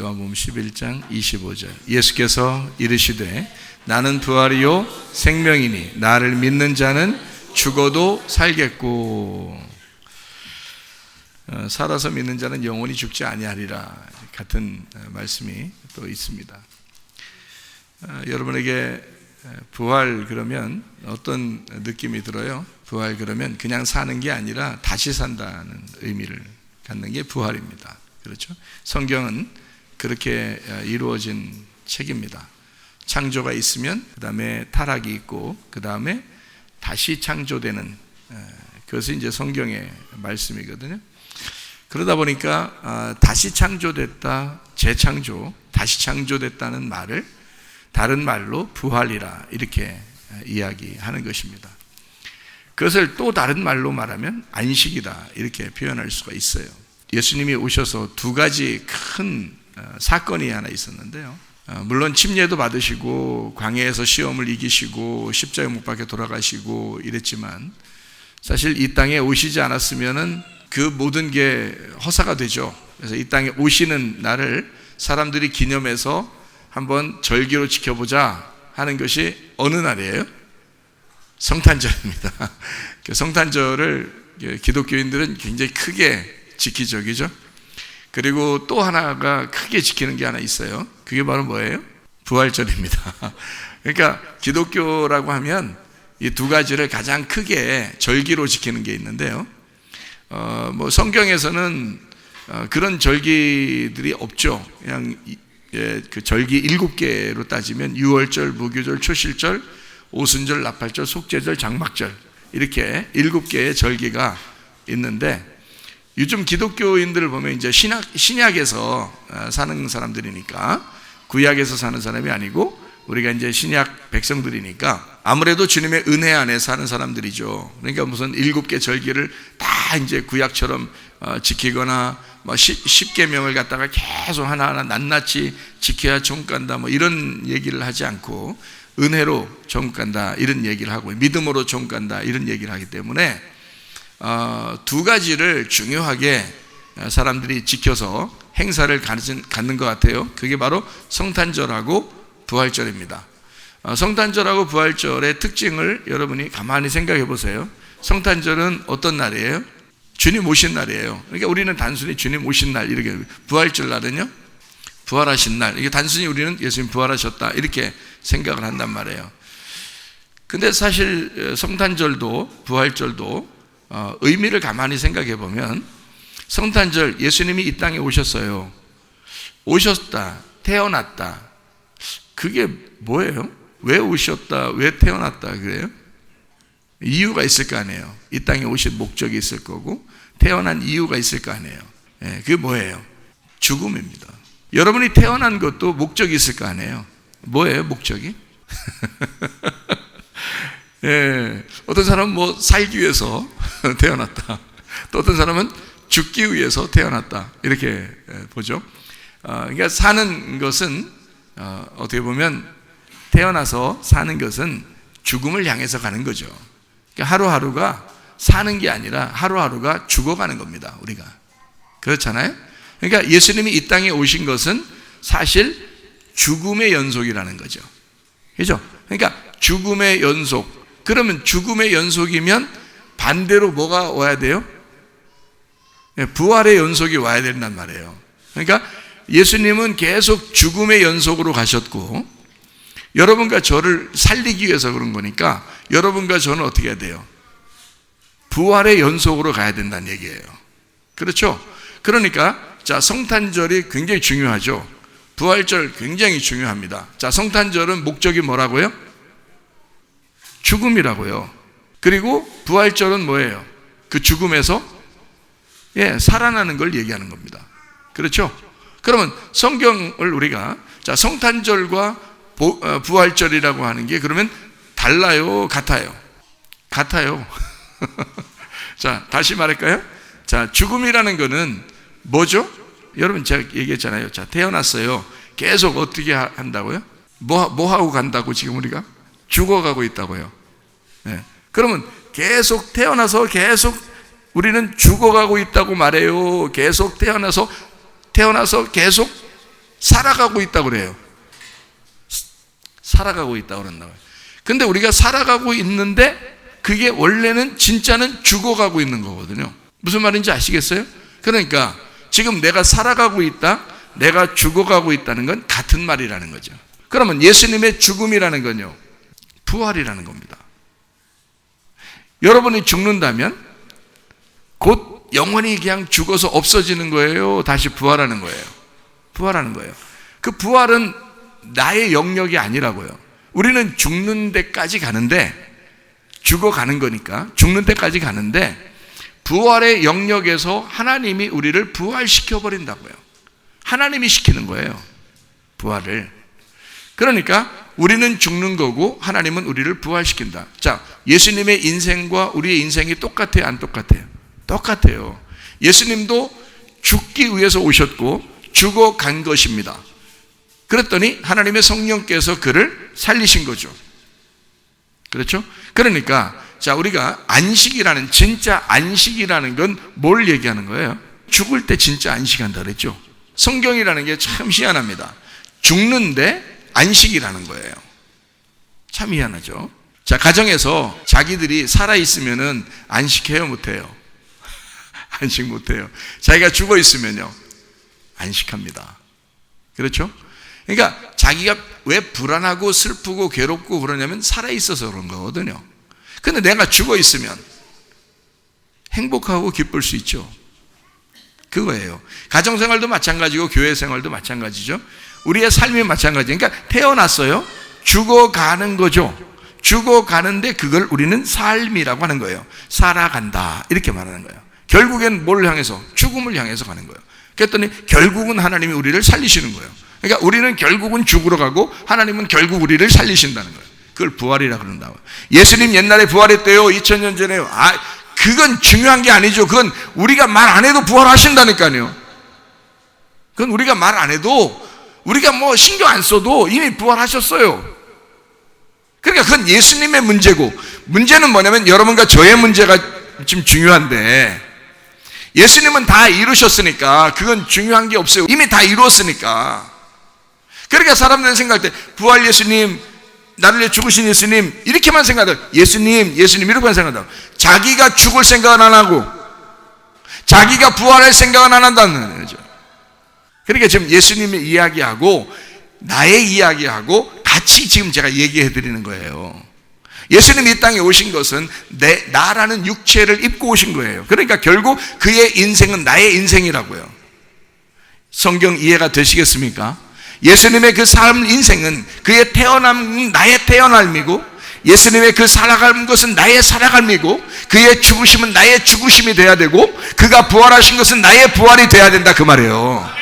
요한복음 11장 25절. 예수께서 이르시되 나는 부활이요 생명이니 나를 믿는 자는 죽어도 살겠고 어, 살아서 믿는 자는 영원히 죽지 아니하리라 같은 어, 말씀이 또 있습니다. 어, 여러분에게 부활 그러면 어떤 느낌이 들어요? 부활 그러면 그냥 사는 게 아니라 다시 산다는 의미를 갖는 게 부활입니다. 그렇죠? 성경은 그렇게 이루어진 책입니다. 창조가 있으면 그 다음에 타락이 있고 그 다음에 다시 창조되는 그것이 이제 성경의 말씀이거든요. 그러다 보니까 아, 다시 창조됐다, 재창조, 다시 창조됐다는 말을 다른 말로 부활이라 이렇게 이야기하는 것입니다. 그것을 또 다른 말로 말하면 안식이다 이렇게 표현할 수가 있어요. 예수님이 오셔서 두 가지 큰 어, 사건이 하나 있었는데요. 어, 물론 침례도 받으시고 광야에서 시험을 이기시고 십자가 못 박혀 돌아가시고 이랬지만 사실 이 땅에 오시지 않았으면은 그 모든 게 허사가 되죠. 그래서 이 땅에 오시는 날을 사람들이 기념해서 한번 절기로 지켜보자 하는 것이 어느 날이에요? 성탄절입니다. 그 성탄절을 기독교인들은 굉장히 크게 지키죠, 그죠? 그리고 또 하나가 크게 지키는 게 하나 있어요. 그게 바로 뭐예요? 부활절입니다. 그러니까 기독교라고 하면 이 두 가지를 가장 크게 절기로 지키는 게 있는데요. 어, 뭐 성경에서는 어, 그런 절기들이 없죠. 그냥 예, 그 절기 일곱 개로 따지면 유월절, 무교절, 초실절, 오순절, 나팔절, 속죄절, 장막절 이렇게 일곱 개의 절기가 있는데 요즘 기독교인들을 보면 이제 신약 신약에서 어, 사는 사람들이니까 구약에서 사는 사람이 아니고 우리가 이제 신약 백성들이니까 아무래도 주님의 은혜 안에 사는 사람들이죠. 그러니까 무슨 일곱 개 절기를 다 이제 구약처럼 어, 지키거나 뭐 십계명을 갖다가 계속 하나하나 낱낱이 지켜야 종 간다 뭐 이런 얘기를 하지 않고 은혜로 종 간다 이런 얘기를 하고 믿음으로 종 간다 이런 얘기를 하기 때문에 어, 두 가지를 중요하게 사람들이 지켜서 행사를 갖는 것 같아요. 그게 바로 성탄절하고 부활절입니다. 어, 성탄절하고 부활절의 특징을 여러분이 가만히 생각해 보세요. 성탄절은 어떤 날이에요? 주님 오신 날이에요. 그러니까 우리는 단순히 주님 오신 날 이렇게 부활절 날은요. 부활하신 날. 이게 단순히 우리는 예수님 부활하셨다 이렇게 생각을 한단 말이에요. 근데 사실 어, 성탄절도 부활절도 어, 의미를 가만히 생각해 보면 성탄절 예수님이 이 땅에 오셨어요. 오셨다. 태어났다. 그게 뭐예요? 왜 오셨다? 왜 태어났다? 그래요? 이유가 있을 거 아니에요. 이 땅에 오신 목적이 있을 거고, 태어난 이유가 있을 거 아니에요. 예, 그게 뭐예요? 죽음입니다. 여러분이 태어난 것도 목적이 있을 거 아니에요. 뭐예요, 목적이? 예, 어떤 사람은 뭐 살기 위해서 태어났다. 또 어떤 사람은 죽기 위해서 태어났다. 이렇게 예, 보죠. 어, 그러니까 사는 것은 어, 어떻게 보면 태어나서 사는 것은 죽음을 향해서 가는 거죠. 그러니까 하루하루가 사는 게 아니라 하루하루가 죽어가는 겁니다. 우리가 그렇잖아요. 그러니까 예수님이 이 땅에 오신 것은 사실 죽음의 연속이라는 거죠. 그죠? 그러니까 죽음의 연속. 그러면 죽음의 연속이면 반대로 뭐가 와야 돼요? 예, 부활의 연속이 와야 된단 말이에요. 그러니까 예수님은 계속 죽음의 연속으로 가셨고 여러분과 저를 살리기 위해서 그런 거니까 여러분과 저는 어떻게 해야 돼요? 부활의 연속으로 가야 된다는 얘기예요. 그렇죠? 그러니까 자 성탄절이 굉장히 중요하죠. 부활절 굉장히 중요합니다. 자 성탄절은 목적이 뭐라고요? 죽음이라고요. 그리고 부활절은 뭐예요? 그 죽음에서 예, 살아나는 걸 얘기하는 겁니다. 그렇죠? 그러면 성경을 우리가 자 성탄절과 어, 부활절이라고 하는 게 그러면 달라요, 같아요? 같아요. 자 다시 말할까요? 자 죽음이라는 것은 뭐죠? 여러분 제가 얘기했잖아요. 자 태어났어요. 계속 어떻게 한다고요? 뭐, 뭐 하고 간다고 지금 우리가 죽어가고 있다고요. 네. 그러면 계속 태어나서 계속 우리는 죽어가고 있다고 말해요. 계속 태어나서 태어나서 계속 살아가고 있다고 그래요. 살아가고 있다고 그런다고요. 근데 우리가 살아가고 있는데 그게 원래는 진짜는 죽어가고 있는 거거든요. 무슨 말인지 아시겠어요? 그러니까 지금 내가 살아가고 있다, 내가 죽어가고 있다는 건 같은 말이라는 거죠. 그러면 예수님의 죽음이라는 건요, 부활이라는 겁니다. 여러분이 죽는다면 곧 영원히 그냥 죽어서 없어지는 거예요? 다시 부활하는 거예요? 부활하는 거예요. 그 부활은 나의 영역이 아니라고요. 우리는 죽는 데까지 가는데, 죽어가는 거니까, 죽는 데까지 가는데, 부활의 영역에서 하나님이 우리를 부활시켜 버린다고요. 하나님이 시키는 거예요. 부활을. 그러니까 우리는 죽는 거고 하나님은 우리를 부활시킨다. 자, 예수님의 인생과 우리의 인생이 똑같아요? 안 똑같아요? 똑같아요. 예수님도 죽기 위해서 오셨고 죽어 간 것입니다. 그랬더니 하나님의 성령께서 그를 살리신 거죠. 그렇죠? 그러니까 자, 우리가 안식이라는 진짜 안식이라는 건 뭘 얘기하는 거예요? 죽을 때 진짜 안식한다 그랬죠. 성경이라는 게 참 희한합니다. 죽는데 안식이라는 거예요. 참 희한하죠. 자, 가정에서 자기들이 살아있으면은 안식해요, 못해요? 안식 못해요. 자기가 죽어 있으면요, 안식합니다. 그렇죠? 그러니까 자기가 왜 불안하고 슬프고 괴롭고 그러냐면 살아있어서 그런 거거든요. 근데 내가 죽어 있으면 행복하고 기쁠 수 있죠. 그거예요. 가정생활도 마찬가지고 교회 생활도 마찬가지죠. 우리의 삶이 마찬가지. 그러니까 태어났어요. 죽어가는 거죠. 죽어가는데 그걸 우리는 삶이라고 하는 거예요. 살아간다. 이렇게 말하는 거예요. 결국엔 뭘 향해서? 죽음을 향해서 가는 거예요. 그랬더니 결국은 하나님이 우리를 살리시는 거예요. 그러니까 우리는 결국은 죽으러 가고 하나님은 결국 우리를 살리신다는 거예요. 그걸 부활이라 그런다고. 예수님 옛날에 부활했대요. 2000년 전에요. 아, 그건 중요한 게 아니죠. 그건 우리가 말 안 해도 부활하신다니까요. 그건 우리가 말 안 해도 우리가 뭐 신경 안 써도 이미 부활하셨어요. 그러니까 그건 예수님의 문제고 문제는 뭐냐면 여러분과 저의 문제가 지금 중요한데 예수님은 다 이루셨으니까 그건 중요한 게 없어요. 이미 다 이루었으니까. 그러니까 사람들은 생각할 때 부활 예수님 나를 위해 죽으신 예수님 이렇게만 생각하다 예수님 예수님 이렇게만 생각하다 자기가 죽을 생각은 안 하고 자기가 부활할 생각은 안 한다는 거죠 그러니까 지금 예수님의 이야기하고 나의 이야기하고 같이 지금 제가 얘기해 드리는 거예요 예수님이 이 땅에 오신 것은 내 나라는 육체를 입고 오신 거예요 그러니까 결국 그의 인생은 나의 인생이라고요 성경 이해가 되시겠습니까? 예수님의 그 삶 인생은 그의 태어남 나의 태어남이고 예수님의 그 살아가는 것은 나의 살아감이고 그의 죽으심은 나의 죽으심이 돼야 되고 그가 부활하신 것은 나의 부활이 돼야 된다 그 말이에요.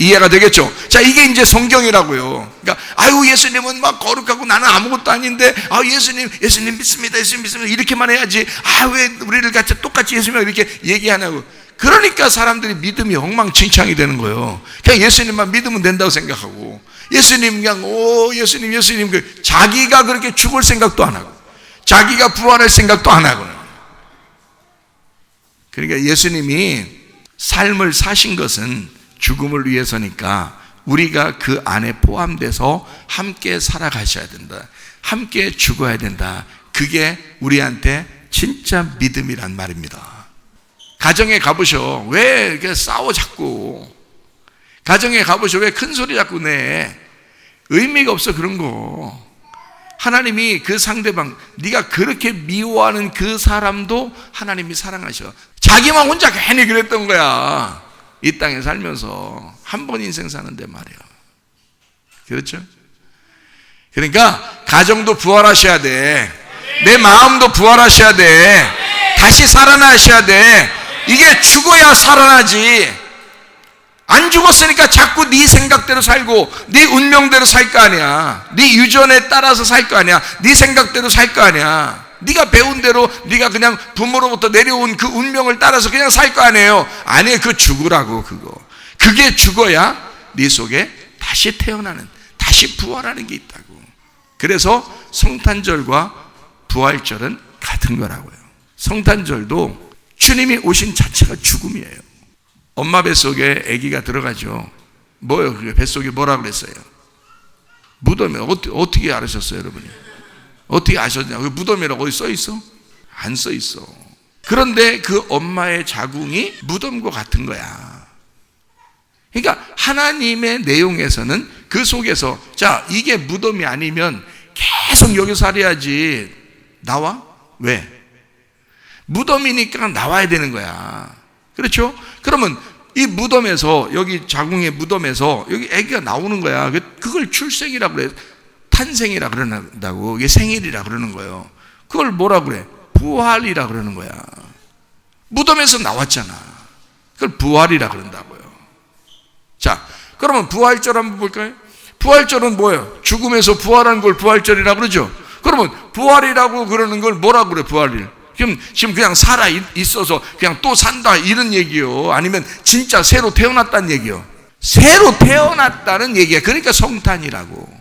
이해가 되겠죠? 자, 이게 이제 성경이라고요. 그러니까 아유 예수님은 막 거룩하고 나는 아무것도 아닌데 아 예수님 예수님 믿습니다. 예수님 믿습니다. 이렇게만 해야지. 아 왜 우리를 같이 똑같이 예수님 이렇게 얘기하냐고. 그러니까 사람들이 믿음이 엉망진창이 되는 거예요. 그냥 예수님만 믿으면 된다고 생각하고 예수님 그냥 오 예수님 예수님 그 자기가 그렇게 죽을 생각도 안 하고 자기가 부활할 생각도 안 하고 그러니까 예수님이 삶을 사신 것은 죽음을 위해서니까 우리가 그 안에 포함돼서 함께 살아가셔야 된다. 함께 죽어야 된다. 그게 우리한테 진짜 믿음이란 말입니다. 가정에 가보셔. 왜 이렇게 싸워 자꾸. 가정에 가보셔. 왜 큰 소리 자꾸 내. 의미가 없어 그런 거. 하나님이 그 상대방, 네가 그렇게 미워하는 그 사람도 하나님이 사랑하셔. 자기만 혼자 괜히 그랬던 거야. 이 땅에 살면서 한 번 인생 사는데 말이야. 그렇죠? 그러니까 가정도 부활하셔야 돼. 내 마음도 부활하셔야 돼. 다시 살아나셔야 돼. 이게 죽어야 살아나지. 안 죽었으니까 자꾸 네 생각대로 살고 네 운명대로 살 거 아니야. 네 유전에 따라서 살 거 아니야. 네 생각대로 살 거 아니야. 네가 배운 대로 네가 그냥 부모로부터 내려온 그 운명을 따라서 그냥 살 거 아니에요. 아니 그 죽으라고 그거. 그게 죽어야 네 속에 다시 태어나는 다시 부활하는 게 있다고. 그래서 성탄절과 부활절은 같은 거라고요. 성탄절도 주님이 오신 자체가 죽음이에요. 엄마 뱃속에 아기가 들어가죠. 뭐예요? 그게 뱃속에 뭐라 그랬어요? 어떻게, 어떻게 알으셨어요, 여러분이? 어떻게 아셨냐? 그 무덤이라고 써 있어? 안 써 있어. 그런데 그 엄마의 자궁이 무덤과 같은 거야. 그러니까 하나님의 내용에서는 그 속에서 자 이게 무덤이 아니면 계속 여기 살아야지 나와? 왜? 무덤이니까 나와야 되는 거야. 그렇죠? 그러면 이 무덤에서 여기 자궁의 무덤에서 여기 아기가 나오는 거야. 그- 그걸 출생이라 그래. 탄생이라 그런다고. 이게 생일이라 그러는 거예요. 그걸 뭐라 그래? 부활이라 그러는 거야. 무덤에서 나왔잖아. 그걸 부활이라 그런다고요. 자, 그러면 부활절 한번 볼까요? 부활절은 뭐예요? 죽음에서 부활한 걸 부활절이라 그러죠? 그러면 부활이라고 그러는 걸 뭐라 그래, 부활일? 지금, 지금 그냥 살아 있- 있어서 그냥 또 산다 이런 얘기요. 아니면 진짜 새로 태어났다는 얘기요. 새로 태어났다는 얘기야. 그러니까 성탄이라고.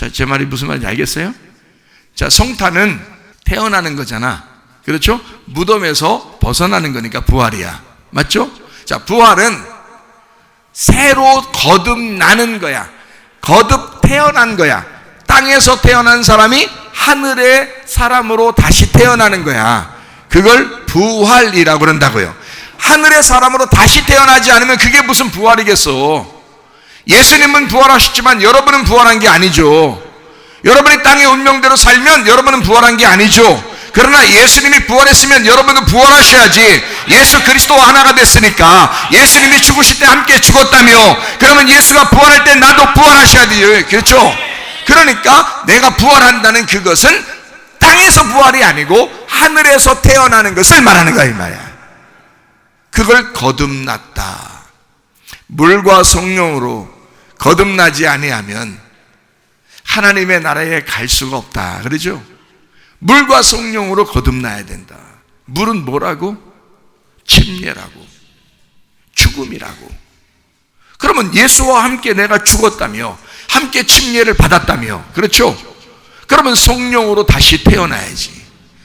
자, 제 말이 무슨 말인지 알겠어요? 자, 성탄은 태어나는 거잖아. 그렇죠? 무덤에서 벗어나는 거니까 부활이야. 맞죠? 자, 부활은 새로 거듭나는 거야. 거듭 태어난 거야. 땅에서 태어난 사람이 하늘의 사람으로 다시 태어나는 거야. 그걸 부활이라고 그런다고요. 하늘의 사람으로 다시 태어나지 않으면 그게 무슨 부활이겠어. 예수님은 부활하셨지만 여러분은 부활한 게 아니죠. 여러분이 땅의 운명대로 살면 여러분은 부활한 게 아니죠. 그러나 예수님이 부활했으면 여러분도 부활하셔야지. 예수 그리스도와 하나가 됐으니까 예수님이 죽으실 때 함께 죽었다며 그러면 예수가 부활할 때 나도 부활하셔야 돼요. 그렇죠? 그러니까 내가 부활한다는 그것은 땅에서 부활이 아니고 하늘에서 태어나는 것을 말하는 거야 이 말이야. 그걸 거듭났다. 물과 성령으로 거듭나지 아니하면 하나님의 나라에 갈 수가 없다. 그러죠? 물과 성령으로 거듭나야 된다. 물은 뭐라고? 침례라고. 죽음이라고. 그러면 예수와 함께 내가 죽었다며, 함께 침례를 받았다며, 그렇죠? 그러면 성령으로 다시 태어나야지.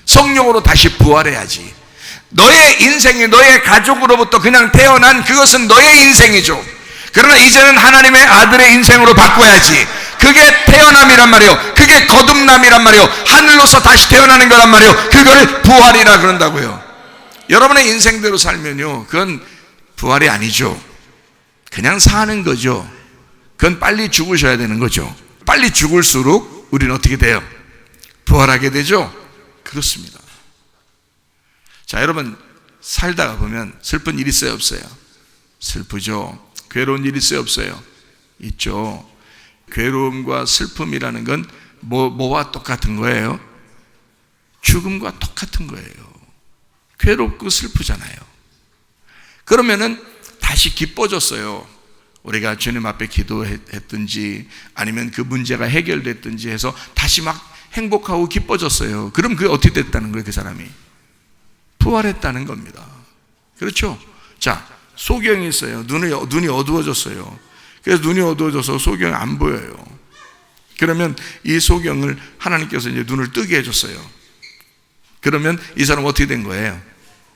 성령으로 다시 부활해야지. 너의 인생이 너의 가족으로부터 그냥 태어난 그것은 너의 인생이죠. 그러나 이제는 하나님의 아들의 인생으로 바꿔야지. 그게 태어남이란 말이요. 그게 거듭남이란 말이요. 하늘로서 다시 태어나는 거란 말이요. 그걸 부활이라 그런다고요. 여러분의 인생대로 살면요. 그건 부활이 아니죠. 그냥 사는 거죠. 그건 빨리 죽으셔야 되는 거죠. 빨리 죽을수록 우리는 어떻게 돼요? 부활하게 되죠? 그렇습니다. 자, 여러분, 살다가 보면 슬픈 일 있어요, 없어요? 슬프죠. 괴로운 일 있어요, 없어요? 있죠. 괴로움과 슬픔이라는 건 뭐, 뭐와 똑같은 거예요? 죽음과 똑같은 거예요. 괴롭고 슬프잖아요. 그러면은 다시 기뻐졌어요. 우리가 주님 앞에 기도했든지 아니면 그 문제가 해결됐든지 해서 다시 막 행복하고 기뻐졌어요. 그럼 그게 어떻게 됐다는 거예요, 그 사람이? 부활했다는 겁니다. 그렇죠? 자, 소경이 있어요. 눈이, 눈이 어두워졌어요. 그래서 눈이 어두워져서 소경이 안 보여요. 그러면 이 소경을 하나님께서 이제 눈을 뜨게 해줬어요. 그러면 이 사람 어떻게 된 거예요?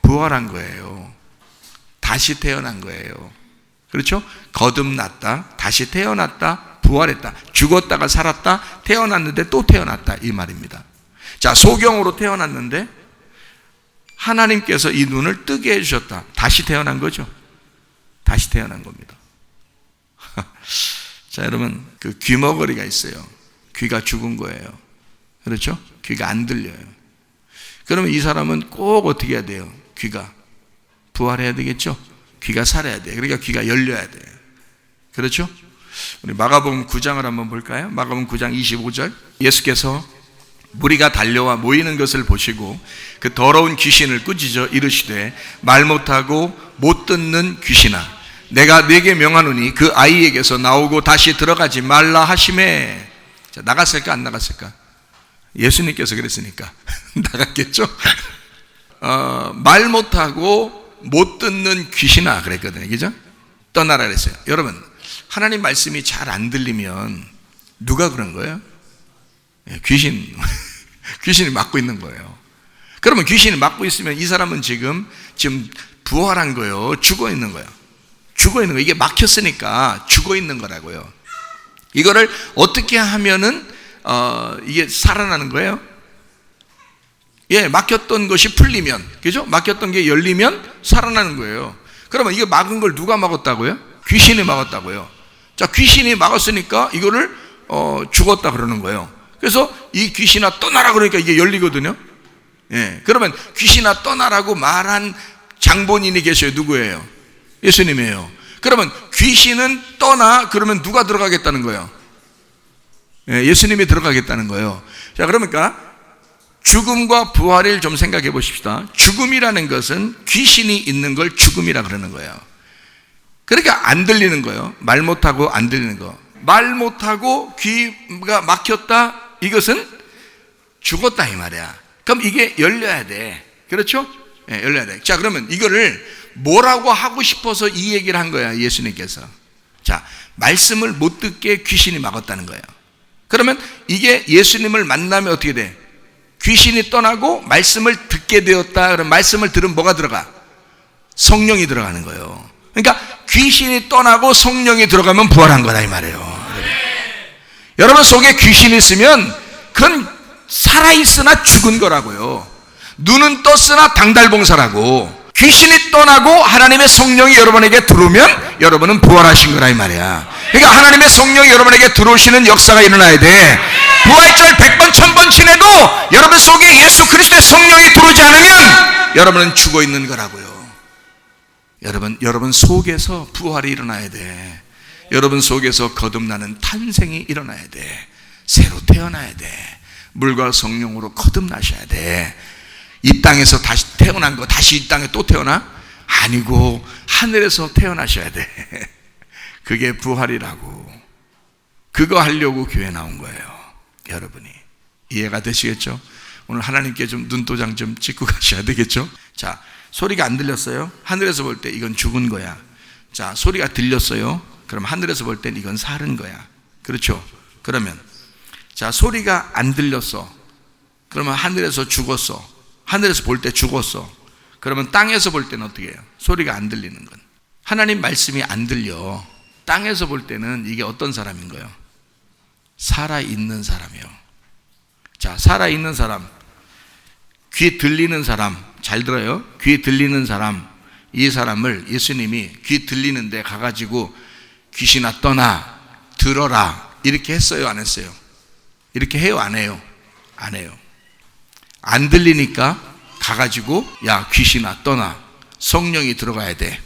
부활한 거예요. 다시 태어난 거예요. 그렇죠? 거듭났다, 다시 태어났다, 부활했다, 죽었다가 살았다, 태어났는데 또 태어났다 이 말입니다. 자, 소경으로 태어났는데 하나님께서 이 눈을 뜨게 해주셨다. 다시 태어난 거죠. 다시 태어난 겁니다. 자, 여러분, 그 귀머거리가 있어요. 귀가 죽은 거예요. 그렇죠? 귀가 안 들려요. 그러면 이 사람은 꼭 어떻게 해야 돼요? 귀가 부활해야 되겠죠? 귀가 살아야 돼. 그러니까 귀가 열려야 돼. 그렇죠? 우리 마가복음 9장을 한번 볼까요? 마가복음 9장 25절. 예수께서 무리가 달려와 모이는 것을 보시고 그 더러운 귀신을 꾸짖어 이르시되 말 못하고 못 듣는 귀신아 내가 네게 명하노니 그 아이에게서 나오고 다시 들어가지 말라 하심에 자, 나갔을까 안 나갔을까? 예수님께서 그랬으니까 나갔겠죠? 어, 말 못하고 못 듣는 귀신아 그랬거든요. 그죠? 떠나라 그랬어요. 여러분, 하나님 말씀이 잘 안 들리면 누가 그런 거예요? 예, 귀신, 귀신이 맡고 있는 거예요. 그러면 귀신이 맡고 있으면 이 사람은 지금, 지금 부활한 거예요. 죽어 있는 거예요. 죽어 있는 거. 이게 막혔으니까 죽어 있는 거라고요. 이거를 어떻게 하면은 어, 이게 살아나는 거예요? 예, 막혔던 것이 풀리면, 그죠? 막혔던 게 열리면 살아나는 거예요. 그러면 이거 막은 걸 누가 막았다고요? 귀신이 막았다고요. 자, 귀신이 막았으니까 이거를 어, 죽었다 그러는 거예요. 그래서 이 귀신아 떠나라 그러니까 이게 열리거든요. 예, 그러면 귀신아 떠나라고 말한 장본인이 계셔요. 누구예요? 예수님이에요. 그러면 귀신은 떠나 그러면 누가 들어가겠다는 거예요? 예, 예수님이 들어가겠다는 거예요. 자, 그러니까 죽음과 부활을 좀 생각해 보십시다. 죽음이라는 것은 귀신이 있는 걸 죽음이라 그러는 거예요. 그러니까 안 들리는 거예요. 말 못하고 안 들리는 거. 말 못하고 귀가 막혔다. 이것은 죽었다 이 말이야. 그럼 이게 열려야 돼. 그렇죠? 예, 열려야 돼. 자, 그러면 이거를 뭐라고 하고 싶어서 이 얘기를 한 거야, 예수님께서. 자, 말씀을 못 듣게 귀신이 막았다는 거예요. 그러면 이게 예수님을 만나면 어떻게 돼? 귀신이 떠나고 말씀을 듣게 되었다. 그럼 말씀을 들으면 뭐가 들어가? 성령이 들어가는 거예요. 그러니까 귀신이 떠나고 성령이 들어가면 부활한 거다 이 말이에요. 여러분 속에 귀신이 있으면 그건 살아있으나 죽은 거라고요. 눈은 떴으나 당달봉사라고. 귀신이 떠나고 하나님의 성령이 여러분에게 들어오면 여러분은 부활하신 거라 이 말이야. 그러니까 하나님의 성령이 여러분에게 들어오시는 역사가 일어나야 돼. 부활절 100번, 1000번 지내도 여러분 속에 예수 그리스도의 성령이 들어오지 않으면 여러분은 죽어 있는 거라고요. 여러분, 여러분 속에서 부활이 일어나야 돼. 여러분 속에서 거듭나는 탄생이 일어나야 돼. 새로 태어나야 돼. 물과 성령으로 거듭나셔야 돼. 이 땅에서 다시 태어난 거 다시 이 땅에 또 태어나? 아니고 하늘에서 태어나셔야 돼. 그게 부활이라고. 그거 하려고 교회 나온 거예요. 여러분이. 이해가 되시겠죠? 오늘 하나님께 좀 눈도장 좀 찍고 가셔야 되겠죠? 자, 소리가 안 들렸어요? 하늘에서 볼 때 이건 죽은 거야. 자, 소리가 들렸어요? 그럼 하늘에서 볼 땐 이건 살은 거야. 그렇죠? 그러면, 자, 소리가 안 들렸어. 그러면 하늘에서 죽었어. 하늘에서 볼 때 죽었어. 그러면 땅에서 볼 때는 어떻게 해요? 소리가 안 들리는 건. 하나님 말씀이 안 들려. 땅에서 볼 때는 이게 어떤 사람인 거예요? 살아있는 사람이요. 자, 살아있는 사람. 귀 들리는 사람. 잘 들어요. 귀 들리는 사람. 이 사람을 예수님이 귀 들리는데 가가지고 귀신아 떠나, 들어라. 이렇게 했어요? 안 했어요? 이렇게 해요? 안 해요? 안 해요. 안 들리니까 가가지고 야 귀신아 떠나 성령이 들어가야 돼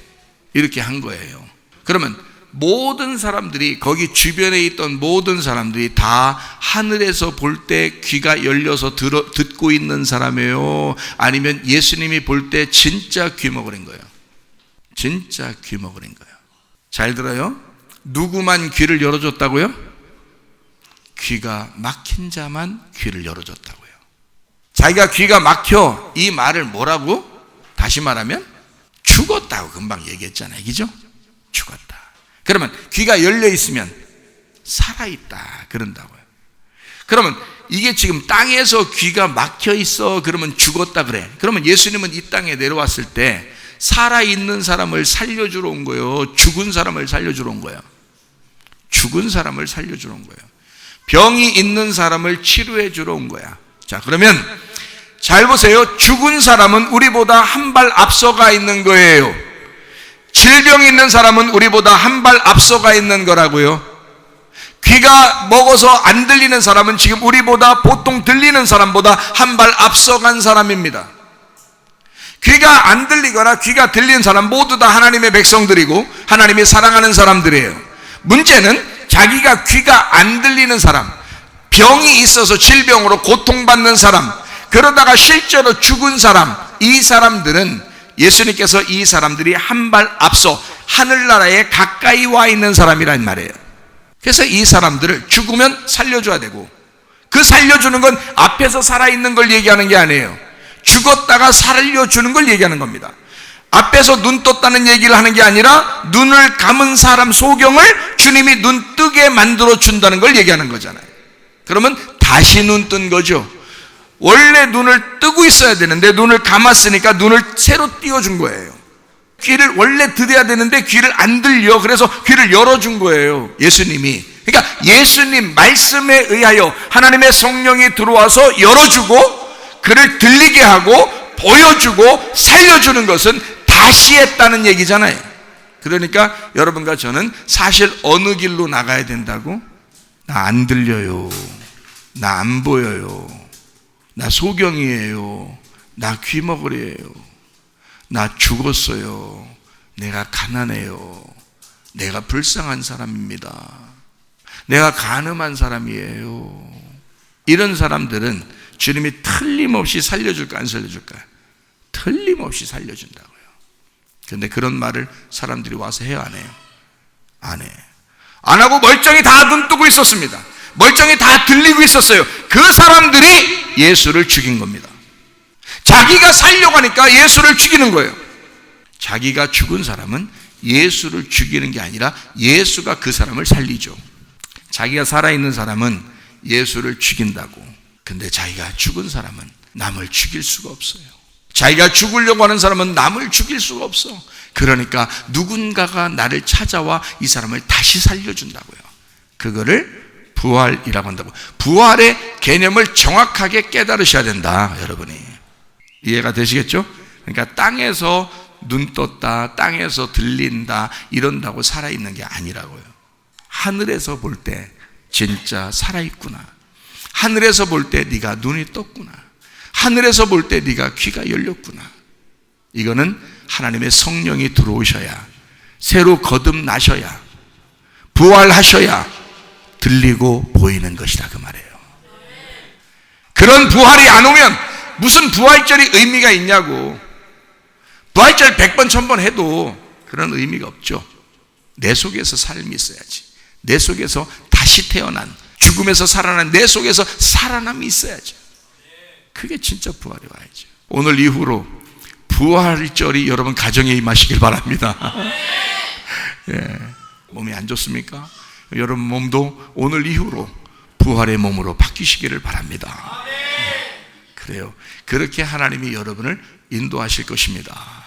이렇게 한 거예요 그러면 모든 사람들이 거기 주변에 있던 모든 사람들이 다 하늘에서 볼 때 귀가 열려서 들어, 듣고 있는 사람이에요 아니면 예수님이 볼 때 진짜 귀 먹으린 거예요 진짜 귀 먹으린 거예요 잘 들어요 누구만 귀를 열어줬다고요? 귀가 막힌 자만 귀를 열어줬다고요 자기가 귀가 막혀 이 말을 뭐라고? 다시 말하면 죽었다고 금방 얘기했잖아요. 그죠? 죽었다. 그러면 귀가 열려 있으면 살아있다. 그런다고요. 그러면 이게 지금 땅에서 귀가 막혀 있어. 그러면 죽었다 그래. 그러면 예수님은 이 땅에 내려왔을 때 살아있는 사람을 살려주러 온 거예요. 죽은 사람을 살려주러 온 거예요. 죽은 사람을 살려주러 온 거예요. 병이 있는 사람을 치료해 주러 온 거야. 자, 그러면 잘 보세요. 죽은 사람은 우리보다 한 발 앞서가 있는 거예요. 질병이 있는 사람은 우리보다 한 발 앞서가 있는 거라고요. 귀가 먹어서 안 들리는 사람은 지금 우리보다 보통 들리는 사람보다 한 발 앞서간 사람입니다. 귀가 안 들리거나 귀가 들리는 사람 모두 다 하나님의 백성들이고 하나님이 사랑하는 사람들이에요. 문제는 자기가 귀가 안 들리는 사람, 병이 있어서 질병으로 고통받는 사람, 그러다가 실제로 죽은 사람, 이 사람들은 예수님께서 이 사람들이 한 발 앞서 하늘나라에 가까이 와 있는 사람이란 말이에요. 그래서 이 사람들을 죽으면 살려줘야 되고, 그 살려주는 건 앞에서 살아있는 걸 얘기하는 게 아니에요. 죽었다가 살려주는 걸 얘기하는 겁니다. 앞에서 눈 떴다는 얘기를 하는 게 아니라 눈을 감은 사람 소경을 주님이 눈 뜨게 만들어 준다는 걸 얘기하는 거잖아요. 그러면 다시 눈 뜬 거죠. 원래 눈을 뜨고 있어야 되는데 눈을 감았으니까 눈을 새로 띄워준 거예요. 귀를 원래 들어야 되는데 귀를 안 들려. 그래서 귀를 열어준 거예요. 예수님이. 그러니까 예수님 말씀에 의하여 하나님의 성령이 들어와서 열어주고 그를 들리게 하고 보여주고 살려주는 것은 다시 했다는 얘기잖아요. 그러니까 여러분과 저는 사실 어느 길로 나가야 된다고? 나 안 들려요. 나 안 보여요. 나 소경이에요. 나 귀머거리예요. 나 죽었어요. 내가 가난해요. 내가 불쌍한 사람입니다. 내가 가늠한 사람이에요. 이런 사람들은 주님이 틀림없이 살려줄까 안 살려줄까? 틀림없이 살려준다고요. 근데 그런 말을 사람들이 와서 해요, 안 해요? 안 해. 안 하고 멀쩡히 다 눈 뜨고 있었습니다. 멀쩡히 다 들리고 있었어요. 그 사람들이 예수를 죽인 겁니다. 자기가 살려고 하니까 예수를 죽이는 거예요. 자기가 죽은 사람은 예수를 죽이는 게 아니라 예수가 그 사람을 살리죠. 자기가 살아있는 사람은 예수를 죽인다고. 근데 자기가 죽은 사람은 남을 죽일 수가 없어요. 자기가 죽으려고 하는 사람은 남을 죽일 수가 없어. 그러니까 누군가가 나를 찾아와 이 사람을 다시 살려준다고요. 그거를 부활이라고 한다고. 부활의 개념을 정확하게 깨달으셔야 된다, 여러분이. 이해가 되시겠죠? 그러니까 땅에서 눈 떴다, 땅에서 들린다, 이런다고 살아있는 게 아니라고요. 하늘에서 볼 때 진짜 살아있구나. 하늘에서 볼 때 네가 눈이 떴구나. 하늘에서 볼 때 네가 귀가 열렸구나. 이거는 하나님의 성령이 들어오셔야 새로 거듭나셔야 부활하셔야 들리고 보이는 것이다 그 말이에요. 그런 부활이 안 오면 무슨 부활절이 의미가 있냐고. 부활절 100번, 1000번 해도 그런 의미가 없죠. 내 속에서 삶이 있어야지. 내 속에서 다시 태어난 죽음에서 살아난 내 속에서 살아남이 있어야죠. 그게 진짜 부활이 와야죠. 오늘 이후로 부활절이 여러분 가정에 임하시길 바랍니다. 예. 몸이 안 좋습니까? 여러분 몸도 오늘 이후로 부활의 몸으로 바뀌시기를 바랍니다. 예. 그래요. 그렇게 하나님이 여러분을 인도하실 것입니다.